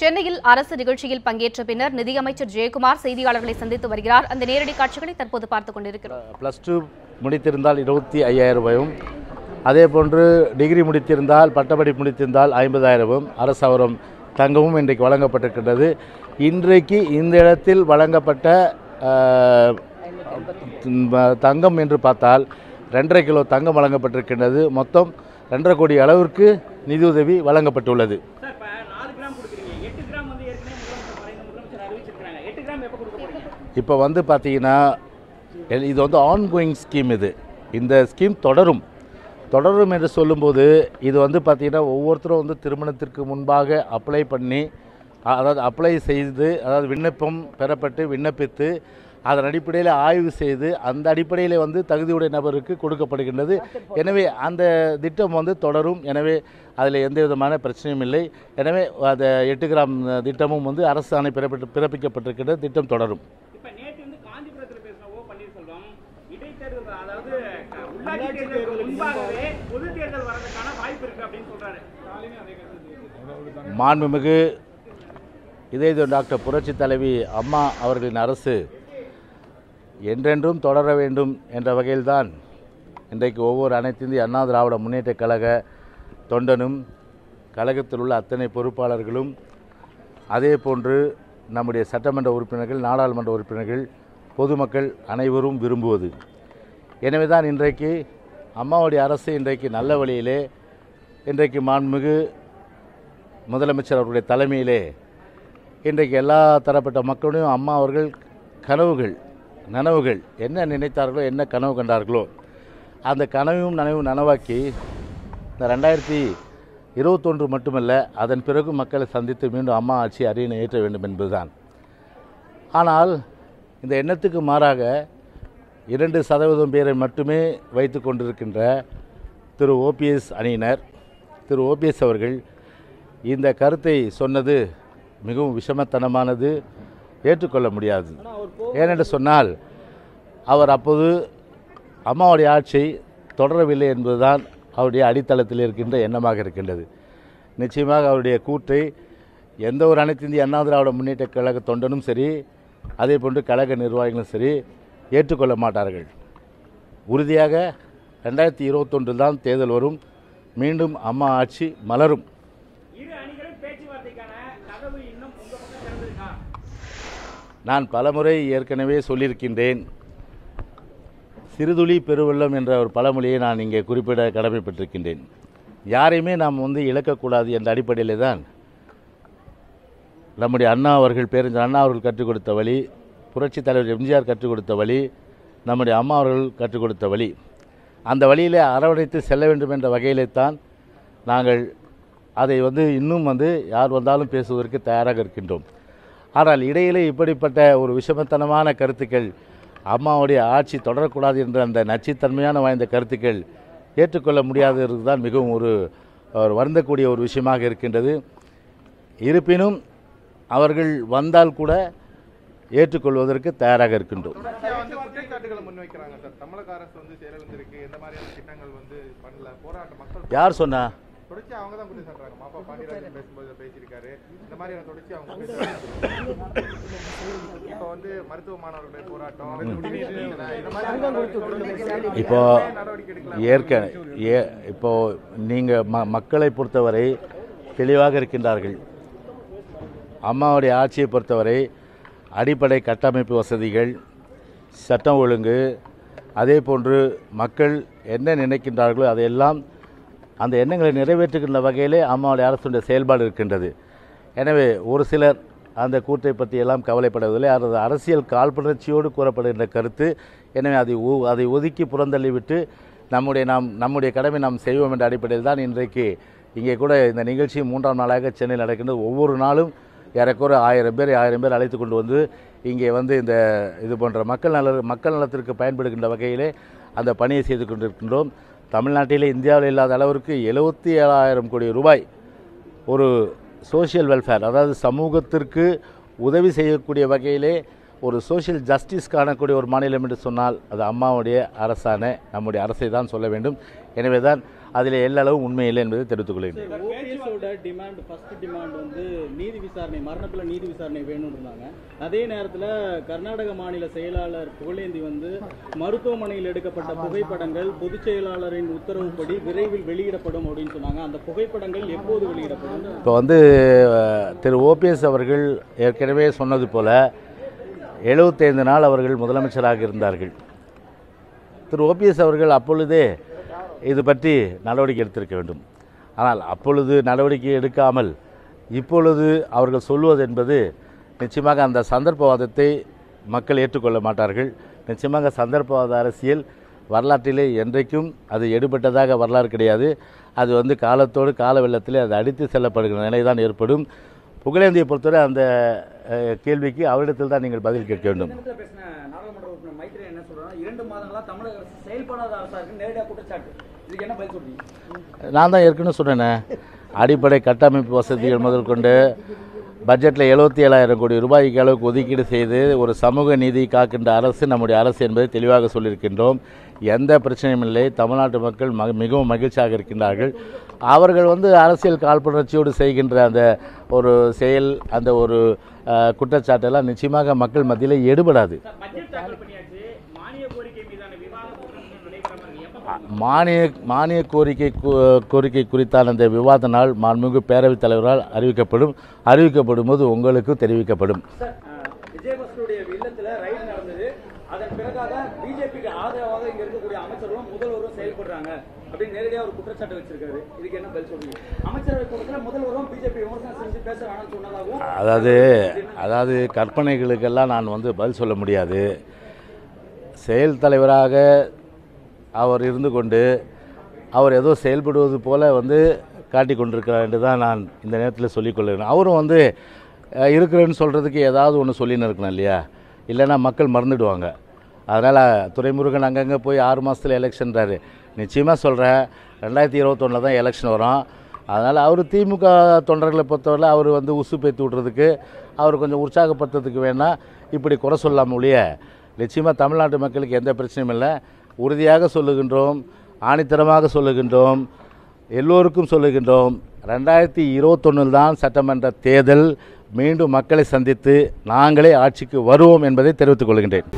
சென்னையில் அரசு நிகழ்ச்சியில் பங்கேற்ற பின்னர் நிதியமைச்சர் ஜெயக்குமார் செய்தியாளர்களை சந்தித்து வருகிறார். அந்த நேரடி காட்சிகளை தற்போது பார்த்துக் கொண்டிருக்கிறோம். ப்ளஸ் டூ முடித்திருந்தால் இருபத்தி ஐயாயிரம் ரூபாயும் அதே போன்று டிகிரி முடித்திருந்தால் பட்டப்படிப்பு முடித்திருந்தால் ஐம்பதாயிரமும் அரசவரம் தங்கமும் இன்றைக்கு வழங்கப்பட்டிருக்கின்றது. இன்றைக்கு இந்த இடத்தில் வழங்கப்பட்ட தங்கம் என்று பார்த்தால் ரெண்டரை கிலோ தங்கம் வழங்கப்பட்டிருக்கின்றது. மொத்தம் ரெண்டரை கோடி அளவிற்கு நிதியுதவி வழங்கப்பட்டுள்ளது. இப்போ வந்து பார்த்தீங்கன்னா எல்- இது வந்து ஆன்கோயிங் ஸ்கீம் இது. இந்த ஸ்கீம் தொடரும். தொடரும் என்று சொல்லும்போது இது வந்து பார்த்தீங்கன்னா ஒவ்வொருத்தரும் வந்து திருமணத்திற்கு முன்பாக அப்ளை பண்ணி அதாவது அப்ளை செய்து அதாவது விண்ணப்பம் பெறப்பட்டு விண்ணப்பித்து அதன் அடிப்படையில் ஆய்வு செய்து அந்த அடிப்படையில் வந்து தகுதியுடைய நபருக்கு கொடுக்கப்படுகின்றது. எனவே அந்த திட்டம் வந்து தொடரும். எனவே அதில் எந்த விதமான பிரச்சனையும் இல்லை. எனவே அந்த எட்டு கிராம் திட்டமும் வந்து அரசாணை பிறப்பிட்டு பிறப்பிக்கப்பட்டிருக்கின்ற திட்டம் தொடரும். மாண்புமிகு இதய டாக்டர் புரட்சி தலைவி அம்மா அவர்களின் அரசு என்றென்றும் தொடர வேண்டும் என்ற வகையில்தான் இன்றைக்கு ஒவ்வொரு அனைத்திந்திய அண்ணா திராவிட முன்னேற்ற கழக தொண்டனும் கழகத்தில் உள்ள அத்தனை பொறுப்பாளர்களும் அதே போன்று நம்முடைய சட்டமன்ற உறுப்பினர்கள் நாடாளுமன்ற உறுப்பினர்கள் பொதுமக்கள் அனைவரும் விரும்புவது. எனவே தான் இன்றைக்கு அம்மாவுடைய அரசு இன்றைக்கு நல்ல வழியிலே இன்றைக்கு மாண்புமிகு முதலமைச்சர் அவருடைய தலைமையிலே இன்றைக்கு எல்லா தரப்பட்ட மக்களுடையும் அம்மா அவர்கள் கனவுகள் நனவுகள். என்ன நினைத்தார்களோ என்ன கனவு கண்டார்களோ அந்த கனவையும் நனவும் நனவாக்கி இந்த ரெண்டாயிரத்தி இருபத்தொன்று மட்டுமல்ல அதன் பிறகு மக்களை சந்தித்து மீண்டும் அம்மா ஆட்சி அரியணை ஏற்ற வேண்டும் என்பதுதான். ஆனால் இந்த எண்ணத்துக்கு மாறாக இரண்டு சதவீதம் பேரை மட்டுமே வைத்து கொண்டிருக்கின்ற திரு ஓபிஎஸ் அணியினர் திரு ஓபிஎஸ் அவர்கள் இந்த கருத்தை சொன்னது மிகவும் விஷமத்தனமானது ஏற்றுக்கொள்ள முடியாது. ஏனென்று சொன்னால் அவர் அப்போது அம்மாவுடைய ஆட்சியை தொடரவில்லை என்பதுதான் அவருடைய அடித்தளத்தில் இருக்கின்ற எண்ணமாக இருக்கின்றது. நிச்சயமாக அவருடைய கூற்றை எந்த ஒரு அனைத்து இந்திய அண்ணா திராவிட முன்னேற்ற கழக தொண்டனும் சரி அதே போன்று கழக நிர்வாகிகளும் சரி ஏற்றுக்கொள்ள மாட்டார்கள். உறுதியாக ரெண்டாயிரத்தி இருபத்தொன்றில் தான் தேர்தல் வரும். மீண்டும் அம்மா ஆட்சி மலரும். நான் பலமுறை ஏற்கனவே சொல்லியிருக்கின்றேன். சிறுதுளி பெருவெள்ளம் என்ற ஒரு பழமொழியை நான் இங்கே குறிப்பிட கடமைப்பட்டிருக்கின்றேன். யாரையுமே நாம் வந்து இழக்கக்கூடாது என்ற அடிப்படையில் தான் நம்முடைய அண்ணா அவர்கள் பேரஞ்சர் அண்ணா அவர்கள் கற்றுக் கொடுத்த வழி புரட்சித் தலைவர் எம்ஜிஆர் கற்றுக் கொடுத்த வழி நம்முடைய அம்மா அவர்கள் கற்றுக் கொடுத்த வழி. அந்த வழியில் அரவணைத்து செல்ல வேண்டும் என்ற வகையிலே தான் நாங்கள் அதை வந்து இன்னும் வந்து யார் வந்தாலும் பேசுவதற்கு தயாராக இருக்கின்றோம். ஆனால் இடையிலே இப்படிப்பட்ட ஒரு விஷமத்தனமான கருத்துக்கள் அம்மாவுடைய ஆட்சி தொடரக்கூடாது என்ற அந்த நச்சுத்தன்மையான வாய்ந்த கருத்துக்கள் ஏற்றுக்கொள்ள முடியாதது தான் மிகவும் ஒரு வருந்தக்கூடிய ஒரு விஷயமாக இருக்கின்றது. இருப்பினும் அவர்கள் வந்தால் கூட ஏற்றுக்கொள்வதற்கு தயாராக இருக்கின்றோம். யார் சொன்னா? தொடர்ச்சி அவங்க தான் குற்றம் சாட்டுறாங்க மாப்பா பாண்டியராஜன் பேசும்போது பேசியிருக்காரு. இந்த மாதிரியான தொடர்ச்சி அவங்க இப்போ வந்து மருத்துவ மாணவர்களுடைய போராட்டம் இந்த மாதிரி நடவடிக்கை இப்போ நடவடிக்கை எடுக்கல ஏற்க ஏ இப்போ நீங்கள் ம மக்களை பொறுத்தவரை தெளிவாக இருக்கின்றார்கள். அம்மாவுடைய ஆட்சியை பொறுத்தவரை அடிப்படை கட்டமைப்பு வசதிகள் சட்டம் ஒழுங்கு அதே போன்று மக்கள் என்ன நினைக்கின்றார்களோ அதையெல்லாம் அந்த எண்ணங்களை நிறைவேற்றுகின்ற வகையிலே அம்மாவுடைய அரசுடைய செயல்பாடு இருக்கின்றது. எனவே ஒரு சிலர் அந்த கூற்றை பற்றி எல்லாம் கவலைப்படவில்லை அது அரசியல் காழ்ப்புணர்ச்சியோடு கூறப்படுகின்ற கருத்து. எனவே அதை அதை ஒதுக்கி புறந்தள்ளிவிட்டு நம்முடைய நாம் நம்முடைய கடமை நாம் செய்வோம் என்ற அடிப்படையில் தான் இன்றைக்கு இங்கே கூட இந்த நிகழ்ச்சி மூன்றாம் நாளாக சென்னையில் நடக்கின்றது. ஒவ்வொரு நாளும் ஏறக்குறைய ஆயிரம் பேர் ஆயிரம் பேர் அழைத்து கொண்டு வந்து இங்கே வந்து இந்த இது போன்ற மக்கள் நல மக்கள் நலத்திற்கு பயன்படுகின்ற வகையிலே அந்த பணியை செய்து கொண்டிருக்கின்றோம். தமிழ்நாட்டிலே இந்தியாவில் இல்லாத அளவிற்கு எழுபத்தி ஏழாயிரம் கோடி ரூபாய் ஒரு சோஷியல் வெல்ஃபேர் அதாவது சமூகத்திற்கு உதவி செய்யக்கூடிய வகையிலே ஒரு சோஷியல் ஜஸ்டிஸ் காணக்கூடிய ஒரு மாநிலம் என்று சொன்னால் அது அம்மாவுடைய அரசான நம்முடைய அரசை தான் சொல்ல வேண்டும். எனவே தான் அதில் எல்லளவும் உண்மை இல்லை என்பதை தெரிவித்துக் கொள்கிறேன் ஓபிஎஸோட டிமாண்ட் ஃபர்ஸ்ட் டிமாண்ட் வந்து நீதி விசாரணை மரணத்துல நீதி விசாரணை வேணும்னு இருந்தாங்க. அதே நேரத்துல கர்நாடக மாநில செயலாளர் புகழேந்தி வந்து மருத்துவமனையில் எடுக்கப்பட்ட புகைப்படங்கள் பொதுச் செயலாளரின் உத்தரவுப்படி விரைவில் வெளியிடப்படும் அப்படின்னு சொன்னாங்க. அந்த புகைப்படங்கள் எப்போது வெளியிடப்படும்? இப்போ வந்து திரு ஓபிஎஸ் அவர்கள் ஏற்கனவே சொன்னது போல எழுபத்தைந்து நாள் அவர்கள் முதலமைச்சராக இருந்தார்கள். திரு ஓபிஎஸ் அவர்கள் அப்பொழுதே இது பற்றி நடவடிக்கை எடுத்திருக்க வேண்டும். ஆனால் அப்பொழுது நடவடிக்கை எடுக்காமல் இப்பொழுது அவர்கள் சொல்வது என்பது நிச்சயமாக அந்த சந்தர்ப்பவாதத்தை மக்கள் ஏற்றுக்கொள்ள மாட்டார்கள். நிச்சயமாக சந்தர்ப்பவாத அரசியல் வரலாற்றிலே என்றைக்கும் அது எடுபட்டதாக வரலாறு கிடையாது. அது வந்து காலத்தோடு கால வெள்ளத்திலே அது அடித்து செல்லப்படுகிற நிலை தான் ஏற்படும். புகழேந்தியை பொறுத்தவரை அந்த கேள்விக்கு அவரிடத்தில் தான் நீங்கள் பதில் கேட்க வேண்டும் தினத்துல பேசின நாடாளுமன்ற உறுப்பினர் மைத்ரே என்ன சொல்றாங்க இரண்டு மாதங்களா தமிழக அரசு செயல்படாத அரசா இருக்கு நேரடியாக குற்றச்சாட்டு. இதுக்கு என்ன பதில் சொல்றீங்க? நான் தான் ஏற்கனவே சொன்னேனே. அடிப்படை கட்டமைப்பு வசதிகள் முதல் கொண்டு பட்ஜெட்டில் எழுபத்தி ஏழாயிரம் கோடி ரூபாய்க்கு அளவுக்கு ஒதுக்கீடு செய்து ஒரு சமூக நீதி காக்கின்ற அரசு நம்முடைய அரசு என்பதை தெளிவாக சொல்லியிருக்கின்றோம். எந்த பிரச்சனையும் இல்லை. தமிழ்நாட்டு மக்கள் மக மிகவும் மகிழ்ச்சியாக இருக்கின்றார்கள். அவர்கள் வந்து அரசியல் காழ்ப்புணர்ச்சியோடு செய்கின்ற அந்த ஒரு செயல் அந்த ஒரு குற்றச்சாட்டெல்லாம் நிச்சயமாக மக்கள் மத்தியில் எடுபடாது. மானிய மானிய கோரிக்கை கோரிக்கை குறித்தான அந்த விவாத நாள் மாண்புமிகு பேரவைத் தலைவரால் அறிவிக்கப்படும் அறிவிக்கப்படும் போது உங்களுக்கு தெரிவிக்கப்படும். அதாவது அதாவது கற்பனைகளுக்கெல்லாம் நான் வந்து பதில் சொல்ல முடியாது. செயல் தலைவராக அவர் இருந்து கொண்டு அவர் ஏதோ செயல்படுவது போல வந்து காட்டி கொண்டிருக்கிறார் என்று தான் நான் இந்த நேரத்தில் சொல்லிக்கொள்கிறேன் அவரும் வந்து இருக்கிறேன்னு சொல்கிறதுக்கு ஏதாவது ஒன்று சொல்லின்னு இருக்கணும் இல்லையா? இல்லைன்னா மக்கள் மறந்துடுவாங்க. அதனால் துரைமுருகன் அங்கங்கே போய் ஆறு மாதத்தில் எலெக்ஷன்றாரு நிச்சயமாக சொல்கிறேன் ரெண்டாயிரத்தி இருபத்தொன்னில் தான் எலெக்ஷன் வரும். அதனால் அவர் திமுக தொண்டர்களை பொறுத்தவரை அவர் வந்து உசு பேத்து விட்றதுக்கு அவர் கொஞ்சம் உற்சாகப்படுத்துறதுக்கு வேணால் இப்படி குறை சொல்லாம ஒழிய நிச்சயமாக தமிழ்நாட்டு மக்களுக்கு எந்த பிரச்சனையும் இல்லை. உறுதியாக சொல்லுகின்றோம் ஆணித்தரமாக சொல்லுகின்றோம் எல்லோருக்கும் சொல்லுகின்றோம். ரெண்டாயிரத்தி இருபத்தொன்னில் தான் சட்டமன்ற தேர்தல் மீண்டும் மக்களை சந்தித்து நாங்களே ஆட்சிக்கு வருவோம் என்பதை தெரிவித்துக் கொள்கின்றேன்.